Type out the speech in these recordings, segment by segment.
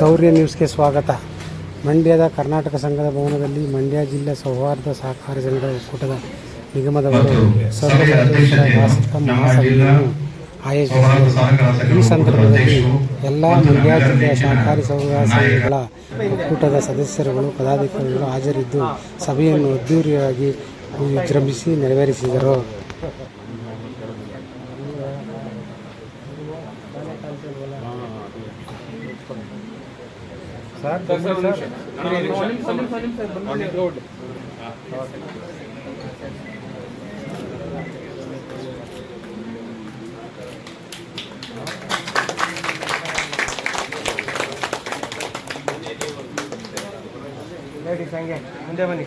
ಶೌರ್ಯ ನ್ಯೂಸ್ಗೆ ಸ್ವಾಗತ. ಮಂಡ್ಯದ ಕರ್ನಾಟಕ ಸಂಘದ ಭವನದಲ್ಲಿ ಮಂಡ್ಯ ಜಿಲ್ಲಾ ಸೌಹಾರ್ದ ಸಹಕಾರ ಸಂಘದ ಒಕ್ಕೂಟದ ನಿಗಮದವರು ವಾರ್ಷಿಕ ಮಹಾಸಭೆಯನ್ನು ಆಯೋಜಿಸಿದರು ಈ ಸಂದರ್ಭದಲ್ಲಿ ಎಲ್ಲ ಮಂಡ್ಯ ಜಿಲ್ಲೆಯ ಸಹಕಾರಿ ಸೌಹಾರ್ದ ಸಂಘಗಳ ಒಕ್ಕೂಟದ ಸದಸ್ಯರುಗಳು ಪದಾಧಿಕಾರಿಗಳು ಹಾಜರಿದ್ದು ಸಭೆಯನ್ನು ಅದ್ದೂರಿಯಾಗಿ ವಿಜೃಂಭಿಸಿ ನೆರವೇರಿಸಿದರು. ಲೇಡೀಸ್ ಹಂಗೆ ಮುಂದೆ ಬನ್ನಿ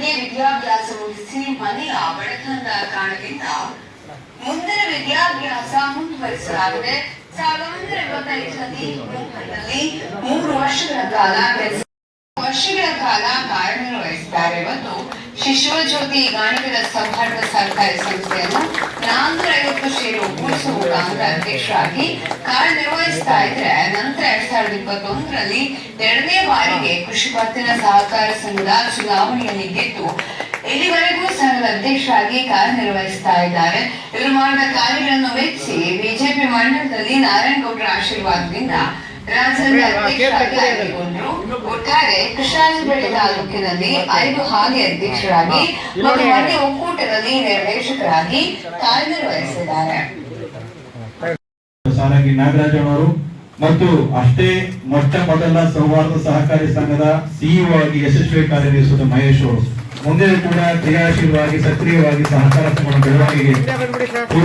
ವಿದ್ಯಾಭ್ಯಾಸ ಮುಗಿಸಿ ಮನೆಯ ಬಡತನದ ಕಾರಣದಿಂದ ಮುಂದಿನ ವಿದ್ಯಾಭ್ಯಾಸ ಮುಂದುವರಿಸಲಾಗಿದೆ. ಮೂರು ವರ್ಷಗಳ ಕಾಲ ವರ್ಷಗಳ ಕಾಲ ಕಾರ್ಯನಿರ್ವಹಿಸಿದ್ದಾರೆ ಮತ್ತು ಶಿಶುವಜ್ಯೋತಿ ಗಾಣಿಗರ ಸೌಹಾರ್ದ ಸಹಕಾರಿ ಸಂಸ್ಥೆಯನ್ನು ನಾನ್ನೂರ ಐವತ್ತು ಷೇರು ಒಗ್ಗೂಡಿಸುವ ಮುಖಾಂತರ ಅಧ್ಯಕ್ಷರಾಗಿ ಕಾರ್ಯನಿರ್ವಹಿಸ್ತಾ ಇದ್ರೆ ನಂತರ ಎರಡ್ ಸಾವಿರದ ಇಪ್ಪತ್ತೊಂದರಲ್ಲಿ ಎರಡನೇ ಬಾರಿಗೆ ಕೃಷಿ ಪತ್ತಿನ ಸಹಕಾರ ಸಂಘದ ಚುನಾವಣೆಯಲ್ಲಿ ಗೆದ್ದು ಇಲ್ಲಿವರೆಗೂ ಸಂಘದ ಅಧ್ಯಕ್ಷರಾಗಿ ಕಾರ್ಯನಿರ್ವಹಿಸ್ತಾ ಇದ್ದಾರೆ. ಇವರು ಮಾಡಿದ ಕಾರ್ಯಗಳನ್ನು ಮೆಚ್ಚಿ ಬಿಜೆಪಿ ಮಂಡಲದಲ್ಲಿ ನಾರಾಯಣಗೌಡರ ಆಶೀರ್ವಾದದಿಂದ ರಾಜ್ಯದ ಅಧ್ಯಕ್ಷರಾಗಿ ಒಟ್ಟಾರೆ ಕೃಷ್ಣಾಜಪೇಟೆ ತಾಲೂಕಿನಲ್ಲಿ ಐದು ಹಾಲಿ ಅಧ್ಯಕ್ಷರಾಗಿ ಮತ್ತು ಮನೆ ಒಕ್ಕೂಟದಲ್ಲಿ ನಿರ್ದೇಶಕರಾಗಿ ಕಾರ್ಯನಿರ್ವಹಿಸಿದ್ದಾರೆ. ಸಾರಂಗಿ ನಾಗರಾಜನವರು ಮತ್ತು ಅಷ್ಟೇ ಮೊಟ್ಟ ಮೊದಲ ಸೌಹಾರ್ದ ಸಹಕಾರಿ ಸಂಘದ ಸಿಇಒ ಆಗಿ ಯಶಸ್ವಿ ಕಾರ್ಯನಿರ್ವಹಿಸಿದ ಮಹೇಶ್ ಅವರು. ಮುಂದೆ ಕೂಡ ಕ್ರಿಯಾಶೀಲವಾಗಿ ಸಕ್ರಿಯವಾಗಿ ಸಹಕಾರ ಬೆಳವಣಿಗೆ ಬೆಳವಣಿಗೆಗೆ